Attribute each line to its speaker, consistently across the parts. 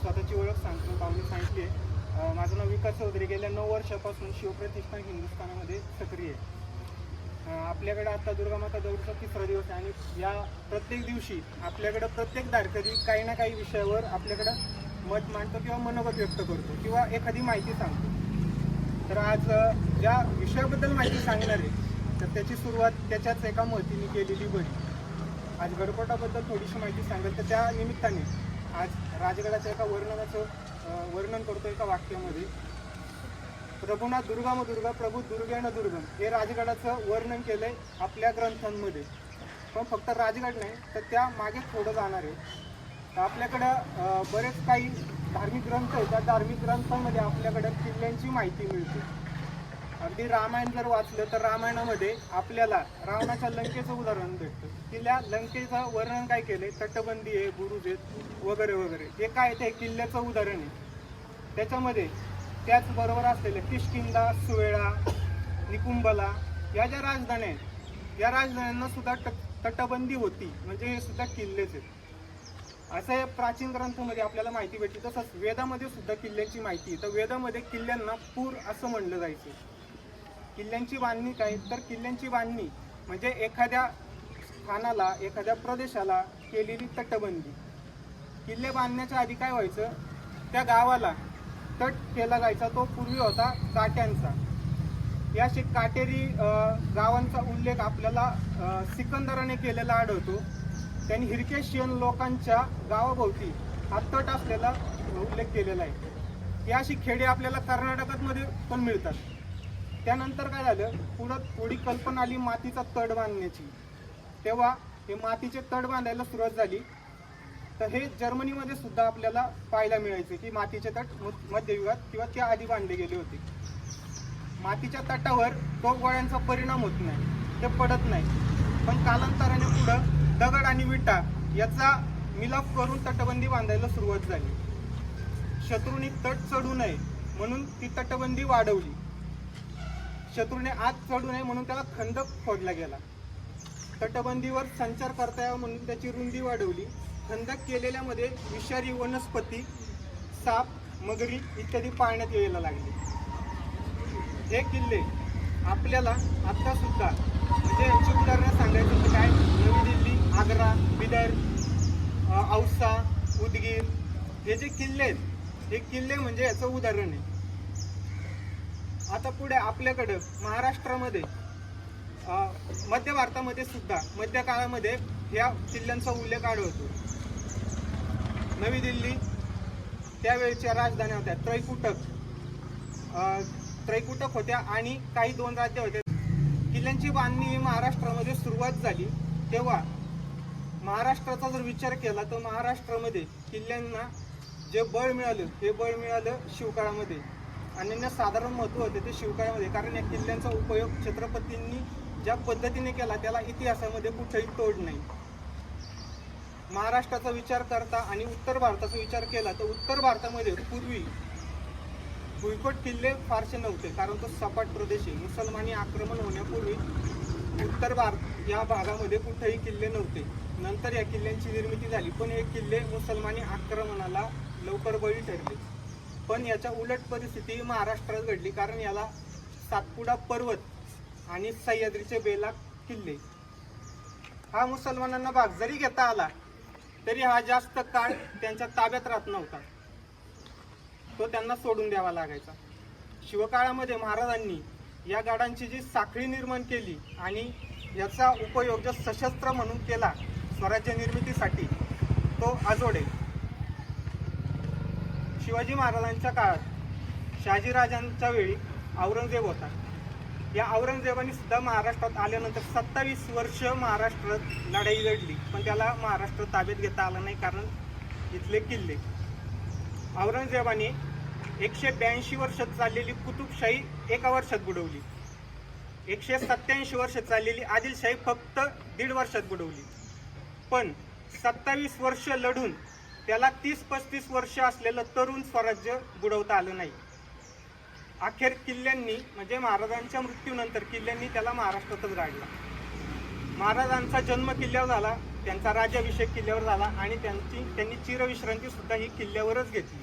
Speaker 1: स्वतःची ओळख सांगतो पाहुणे सांगितली आहे माझं नाव विकास चौधरी. गेल्या नऊ वर्षापासून शिवप्रतिष्ठान हिंदुस्थानामध्ये सक्रिय आहे. आपल्याकडे आता दुर्गामाता दौडचा तिसरा दिवस आहे आणि या प्रत्येक दिवशी आपल्याकडं प्रत्येक दारकरी काही ना काही विषयावर आपल्याकडं मत मांडतो किंवा मनोगत व्यक्त करतो किंवा एखादी माहिती सांगतो. तर आज ज्या विषयाबद्दल माहिती सांगणार आहे तर त्याची सुरुवात त्याच्याच एका महतीने केलेली बरी आज गडकोटाबद्दल थोडीशी माहिती सांगेल. तर त्या निमित्ताने आज राजगडाच्या एका वर्णनाचं वर्णन करतो एका वाक्यामध्ये. प्रभुना दुर्गा दुर्गा प्रभू दुर्गेण दुर्गम हे राजगडाचं वर्णन केलंय आपल्या ग्रंथांमध्ये. पण फक्त राजगड नाही तर त्या मागे थोडं जाणार आहे. तर आपल्याकडं बरेच काही धार्मिक ग्रंथ आहेत. त्या धार्मिक ग्रंथांमध्ये आपल्याकडं किल्ल्यांची माहिती मिळते. अगदी रामायण जर वाचलं तर रामायणामध्ये आपल्याला रावणाच्या लंकेचं उदाहरण भेटतं. किल्ल्या लंकेचं वर्णन काय केले तटबंदी आहे बुरुज आहेत वगैरे वगैरे. हे काय ते किल्ल्याचं उदाहरण आहे. त्याच्यामध्ये त्याचबरोबर असलेले किष्किंदा सुवेळा निकुंबला या ज्या राजधान्या आहेत या राजधान्यांना सुद्धा तटबंदी होती. म्हणजे हे सुद्धा किल्लेच आहेत. असं या प्राचीन ग्रंथामध्ये आपल्याला माहिती भेटली. तसंच वेदामध्ये सुद्धा किल्ल्यांची माहिती आहे. तर वेदामध्ये किल्ल्यांना पूर असं म्हणलं जायचं. किल्ल्यांची बांधणी काय? तर किल्ल्यांची बांधणी म्हणजे एखाद्या स्थानाला एखाद्या प्रदेशाला केलेली तटबंदी. किल्ले बांधण्याच्या आधी काय व्हायचं? त्या गावाला तट केला जायचा तो पूर्वी होता काट्यांचा. या शे काटेरी गावांचा उल्लेख आपल्याला सिकंदराने केलेला आढळतो. त्यांनी हिरकेशियन लोकांच्या गावाभोवती हा तट असलेला उल्लेख केलेला आहे. याशी अशी खेडे आपल्याला कर्नाटकात मध्ये पण मिळतात. त्यानंतर काय झालं? पुढं थोडी कल्पना आली मातीचा तड बांधण्याची. तेव्हा हे मातीचे तड बांधायला सुरुवात झाली. तर हे जर्मनीमध्ये सुद्धा आपल्याला पाहायला मिळायचे की मातीचे तट म- मध्ययुगात किंवा त्या आधी बांधले गेले होते. मातीच्या तटावर तो गोळ्यांचा परिणाम होत नाही. ते पडत नाही. पण कालांतराने पुढं दगड आणि विटा याचा मिलाप करून तटबंदी बांधायला सुरुवात झाली. शत्रूंनी तट चढू नये म्हणून ती तटबंदी वाढवली. शत्रूने आत चढू नये म्हणून त्याला खंदक फोडला गेला. तटबंदीवर संचार करता यावा म्हणून त्याची रुंदी वाढवली. खंदक केलेल्यामध्ये विषारी वनस्पती साप मगरी इत्यादी पाळण्यात यायला लागले. हे किल्ले आपल्याला आत्तासुद्धा सुद्धा म्हणजे यांची उदाहरणं सांगायचं तर काय? नवी दिल्ली आग्रा बिदर औसा उदगीर हे जे किल्ले आहेत हे किल्ले म्हणजे याचं उदाहरण आहे. आता पुढे आपल्याकडं महाराष्ट्रामध्ये मध्य भारतामध्ये सुद्धा मध्य काळामध्ये या किल्ल्यांचा उल्लेख आढळतो. नवी दिल्ली त्यावेळच्या राजधान्या होत्या त्रैकुटक. त्रैकुटक होत्या आणि काही दोन राज्य होते. किल्ल्यांची बांधणी ही महाराष्ट्रामध्ये सुरुवात झाली. तेव्हा महाराष्ट्राचा जर विचार केला तर महाराष्ट्रामध्ये किल्ल्यांना जे बळ मिळालं हे बळ मिळालं शिवकाळामध्ये. अनन्य साधारण महत्त्व होते ते शिवकाळ्यामध्ये कारण या किल्ल्यांचा उपयोग छत्रपतींनी ज्या पद्धतीने केला त्याला इतिहासामध्ये कुठेही तोड नाही. महाराष्ट्राचा विचार करता आणि उत्तर भारताचा विचार केला तर उत्तर भारतामध्ये पूर्वी भुईकोट किल्ले फारसे नव्हते कारण तो सपाट प्रदेश आहे. मुसलमानी आक्रमण होण्यापूर्वी उत्तर भारत या भागामध्ये कुठेही किल्ले नव्हते. नंतर या किल्ल्यांची निर्मिती झाली पण हे किल्ले मुसलमानी आक्रमणाला लवकर बळी ठरले. पण याच्या उलट परिस्थिती महाराष्ट्रात घडली कारण याला सातपुडा पर्वत आणि सह्याद्रीचे बेला किल्ले. हा मुसलमानांना भाग जरी घेता आला तरी हा जास्त काळ त्यांच्या ताब्यात राहत नव्हता. तो त्यांना सोडून द्यावा लागायचा. शिवकाळामध्ये महाराजांनी या गाडांची जी साखळी निर्माण केली आणि याचा उपयोग जो सशस्त्र म्हणून केला स्वराज्य निर्मितीसाठी तो आजोडे शिवाजी महाराजांच्या काळात शहाजीराजांच्या वेळी औरंगजेब होता. या औरंगजेबाने सुद्धा महाराष्ट्रात आल्यानंतर सत्तावीस वर्ष महाराष्ट्रात लढाई लढली. पण त्याला महाराष्ट्र ताब्यात घेता आला नाही कारण इथले किल्ले. औरंगजेबाने एकशे ब्याऐंशी वर्ष चाललेली कुतुबशाही एका वर्षात बुडवली. एकशे सत्याऐंशी वर्ष चाललेली आदिलशाही फक्त दीड वर्षात बुडवली. पण सत्तावीस वर्ष लढून त्याला तीस पस्तीस वर्ष असलेलं तरुण स्वराज्य बुडवता आलं नाही. अखेर किल्ल्यांनी म्हणजे महाराजांच्या मृत्यूनंतर किल्ल्यांनी त्याला महाराष्ट्रातच गाडला. महाराजांचा जन्म किल्ल्यावर झाला त्यांचा राज्याभिषेक किल्ल्यावर झाला आणि त्यांची त्यांनी चिरविश्रांती सुद्धा ही किल्ल्यावरच घेतली.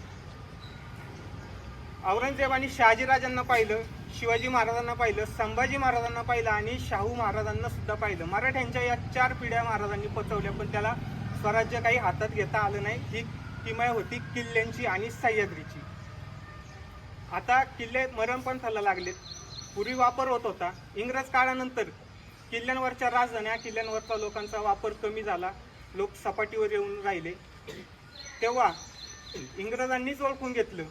Speaker 1: औरंगजेबाने शहाजीराजांना पाहिलं शिवाजी महाराजांना पाहिलं संभाजी महाराजांना पाहिलं आणि शाहू महाराजांना सुद्धा पाहिलं. मराठ्यांच्या या चार पिढ्या महाराजांनी पचवल्या पण त्याला स्वराज्य काही हातात घेता आलं नाही. ही किमया होती किल्ल्यांची आणि सह्याद्रीची. आता किल्ले मरण पण लागलेत पूर्वी वापर होत होता. इंग्रज काळानंतर किल्ल्यांवरच्या राजधान्या किल्ल्यांवरचा लोकांचा वापर कमी झाला. लोक सपाटीवर येऊन राहिले. तेव्हा इंग्रजांनीच ओळखून घेतलं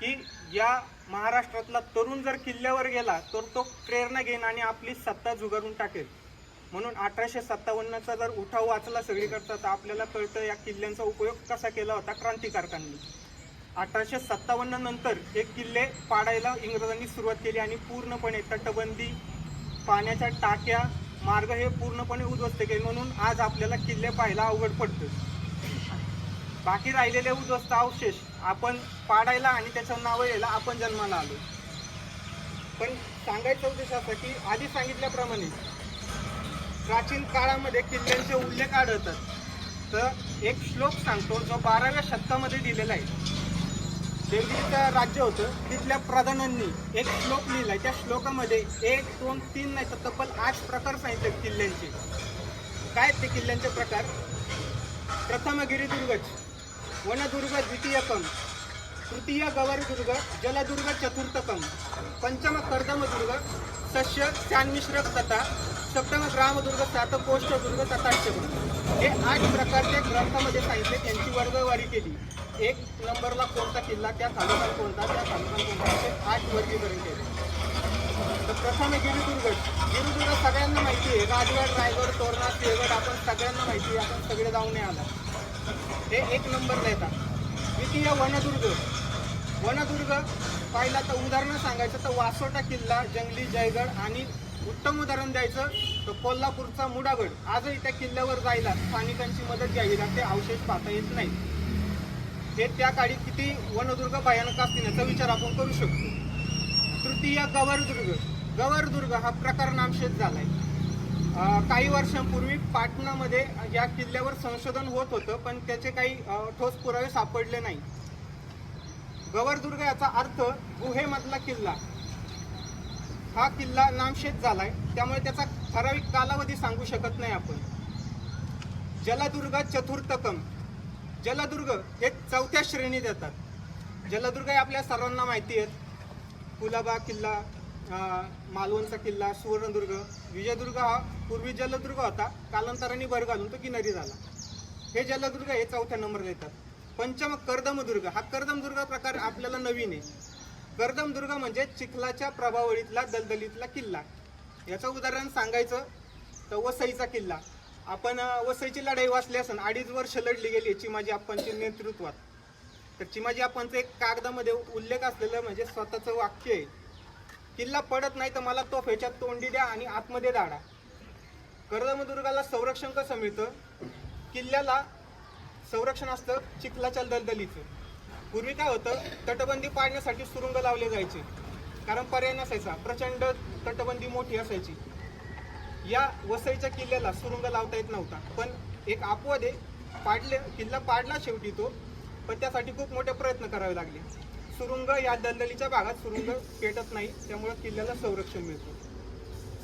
Speaker 1: की या महाराष्ट्रातला तरुण जर किल्ल्यावर गेला तर तो प्रेरणा घेईन आणि आपली सत्ता जुगारून टाकेल. म्हणून अठराशे सत्तावन्नचा जर उठाव वाचला सगळीकडचा तर आपल्याला कळतं या किल्ल्यांचा उपयोग कसा केला होता क्रांतिकारकांनी. अठराशे सत्तावन्न नंतर हे किल्ले पाडायला इंग्रजांनी सुरुवात केली आणि पूर्णपणे तटबंदी पाण्याच्या टाक्या मार्ग हे पूर्णपणे उद्ध्वस्त केले. म्हणून आज आपल्याला किल्ले पाहायला अवघड पडतं बाकी राहिलेले उद्ध्वस्त अवशेष आपण पाडायला आणि त्याचं नावं यायला आपण जन्माला आलो. पण सांगायचा उद्देश असा की आधी सांगितल्याप्रमाणे प्राचीन काळामध्ये किल्ल्यांचे उल्लेख आढळतात. तर एक श्लोक सांगतो जो बाराव्या शतकामध्ये दिलेला आहे. देवगिरीचं राज्य होतं तिथल्या प्रधानांनी एक श्लोक लिहिलाय. त्या श्लोकामध्ये एक दोन तीन नाही तर तब्बल आठ प्रकार सांगितले किल्ल्यांचे. काय ते किल्ल्यांचे प्रकार? प्रथम गिरिदुर्गच वनदुर्ग द्वितीयकम तृतीय गवरदुर्ग जलदुर्ग चतुर्थकम पंचम कर्दमदुर्ग सस्य शान्मिश्रक तथा सप्तम ग्रामदुर्ग सात कोष्ठदुर्ग तथाष्टकम हे आठ प्रकारच्या ग्रंथामध्ये सांगितले त्यांची वर्गवारी केली. एक नंबरला कोणता किल्ला त्या तालुका कोणता त्या तालुका कोणता असे आठ वर्गीकरण केले. तर प्रथम आहे गिरिदुर्ग. गिरिदुर्ग सगळ्यांना माहिती आहे. राजगड रायगड तोरणा सिंहगड आपण सगळ्यांना माहिती आहे. आपण सगळे जाऊन नाही आला. हे एक नंबरला येतात. द्वितीय वनदुर्ग. वनदुर्ग पाहिला तर उदाहरणं सांगायचं तर वासोटा किल्ला जंगली जयगड आणि उत्तम उदाहरण द्यायचं तर कोल्हापूरचा मुडागड. आजही त्या किल्ल्यावर जायला स्थानिकांची मदत घ्यावी लागते अवशेष पाहता येत नाही. हे त्या काळी किती वनदुर्ग भयानक असतील याचा विचार आपण करू शकतो. तृतीय गवरदुर्ग. गवरदुर्ग हा प्रकार नामशेष झालाय. आहे काही वर्षांपूर्वी पाटणामध्ये या किल्ल्यावर संशोधन होत होतं पण त्याचे काही ठोस पुरावे सापडले नाही. गवरदुर्ग याचा अर्थ गुहेमधला किल्ला. हा किल्ला नामशेष झालाय. त्यामुळे त्याचा ठराविक कालावधी सांगू शकत नाही आपण. जलदुर्ग चतुर्थकम. जलदुर्ग हे चौथ्या श्रेणीत येतात जलदुर्ग हे आपल्या सर्वांना माहिती आहेत. कुलाबा किल्ला मालवणचा किल्ला सुवर्णदुर्ग. विजयदुर्ग हा पूर्वी जलदुर्ग होता. कालांतराने भर घालून तो किनारी झाला. हे जलदुर्ग हे चौथ्या नंबरला येतात. पंचम कर्दमदुर्ग. हा कर्दमदुर्ग प्रकार आपल्याला नवीन आहे. कर्दमदुर्ग म्हणजे चिखलाच्या प्रभावळीतला दलदलीतला किल्ला. याचं उदाहरण सांगायचं तर वसईचा किल्ला. आपण वसईची लढाई वाचली असून अडीच वर्ष लढली गेली चिमाजी आप्पांच्या नेतृत्वात. तर चिमाजी आप्पांचं एक कागदामध्ये उल्लेख असलेलं म्हणजे स्वतःचं वाक्य आहे. किल्ला पडत नाही तर मला तोफेच्या तोंडी द्या आणि आतमध्ये दाडा. कर्दमदुर्गाला संरक्षण कसं मिळतं? किल्ल्याला संरक्षण असतं चिखलाच्या दलदलीचं. पूर्वी काय होतं तटबंदी पाडण्यासाठी सुरुंग लावले जायचे. कारण पर्याय नसायचा प्रचंड तटबंदी मोठी असायची. या वसईच्या किल्ल्याला सुरुंग लावता येत नव्हता. पण एक अपवाद आहे पाडले किल्ला पाडला शेवटी तो पण त्यासाठी खूप मोठे प्रयत्न करावे लागले. सुरुंग या दलदलीच्या भागात सुरुंग पेटत नाही त्यामुळे किल्ल्याला संरक्षण मिळतं.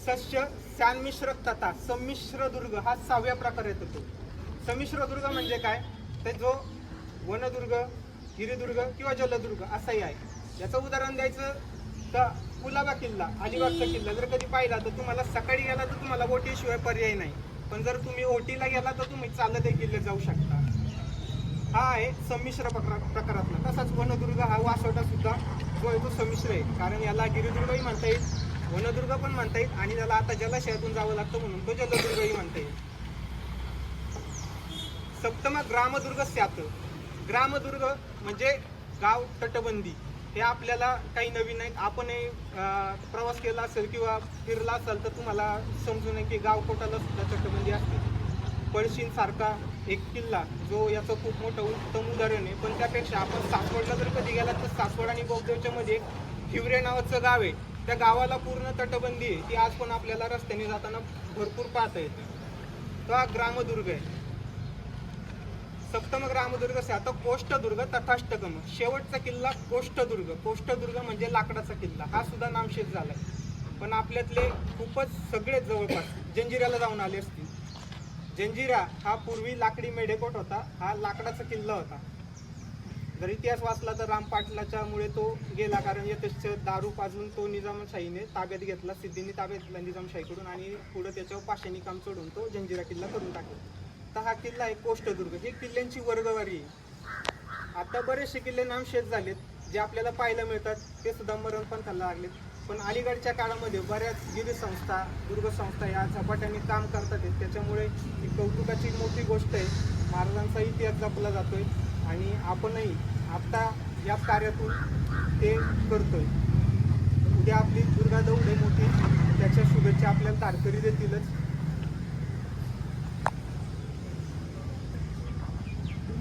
Speaker 1: सस्य सॅनमिश्र तथा संमिश्र दुर्ग हा सहाव्या प्रकार येतो. होतो संमिश्र दुर्ग म्हणजे काय? तर जो वनदुर्ग गिरिदुर्ग किंवा जलदुर्ग असाही आहे. याचं उदाहरण द्यायचं तर कुलाबा किल्ला अलिबागचा किल्ला. जर कधी पाहिला तर तुम्हाला सकाळी गेला तर तुम्हाला ओटीशिवाय पर्याय नाही. पण जर तुम्ही ओटीला गेला तर तुम्ही चालत हे किल्ले जाऊ शकता. हा आहे संमिश्र प्रकार प्रकारातला. तसाच वनदुर्ग हा वासोटा सुद्धा जो आहे तो संमिश्र आहे. कारण याला गिरिदुर्गही म्हणता येईल वनदुर्ग पण म्हणता येईल आणि त्याला आता जलाशयातून जावं लागतं म्हणून तो जलदुर्गही म्हणता येईल. सप्तम ग्रामदुर्ग स्यात ग्रामदुर्ग म्हणजे गाव तटबंदी हे आपल्याला काही नवीन आहेत. आपणही प्रवास केला असेल किंवा फिरला असेल तर तुम्हाला समजू नये की गाव कोटाला सुद्धा तटबंदी असते. पळशींसारखा एक किल्ला जो याचं खूप मोठं उत्तम उदाहरण आहे. पण त्यापेक्षा आपण सासवडला जर कधी गेला तर सासवड आणि बौद्धच्या मध्ये एक हिवरे नावाचं गाव आहे. त्या गावाला पूर्ण तटबंदी आहे. ती आज पण आपल्याला रस्त्याने जाताना भरपूर पाहता येते. तो हा ग्रामदुर्ग आहे. सप्तम रामदुर्ग से आता कोष्टदुर्ग तथाष्टकम. शेवटचा किल्ला कोष्टदुर्ग कोष्टदुर्ग म्हणजे लाकडाचा किल्ला. हा सुद्धा नामशेष झालाय. पण आपल्यातले खूपच सगळेच जवळपास जंजिऱ्याला जाऊन आले असतील. जंजिरा हा पूर्वी लाकडी मेढेकोट होता. हा लाकडाचा किल्ला होता. जर इतिहास वाचला तर राम पाटलाच्यामुळे तो गेला. कारण यथेच दारू पाजून तो निजामशाहीने ताब्यात घेतला. सिद्धीने ताब्यात घेतला निजामशाहीकडून आणि पुढे त्याच्यावर पाषाणी काम चढून तो जंजिरा किल्ला करून टाकला. आता हा किल्ला आहे कोष्टदुर्ग ही किल्ल्यांची वर्गवारी आहे. आता बरेचसे किल्ले नामशेष झालेत जे आपल्याला पाहायला मिळतात. ते सुद्धा मरण पण खायला लागलेत. पण अलीकडच्या काळामध्ये बऱ्याच गिरी संस्था दुर्ग संस्था या झपाट्याने काम करतात आहेत. त्याच्यामुळे ही कौतुकाची मोठी गोष्ट आहे. महाराजांचा इतिहास जपला जातोय आणि आपणही आत्ता या कार्यातून ते करतोय. उद्या आपली दुर्गा दौड आहे मोठी. त्याच्या शुभेच्छा आपल्याला तारकरी देतीलच.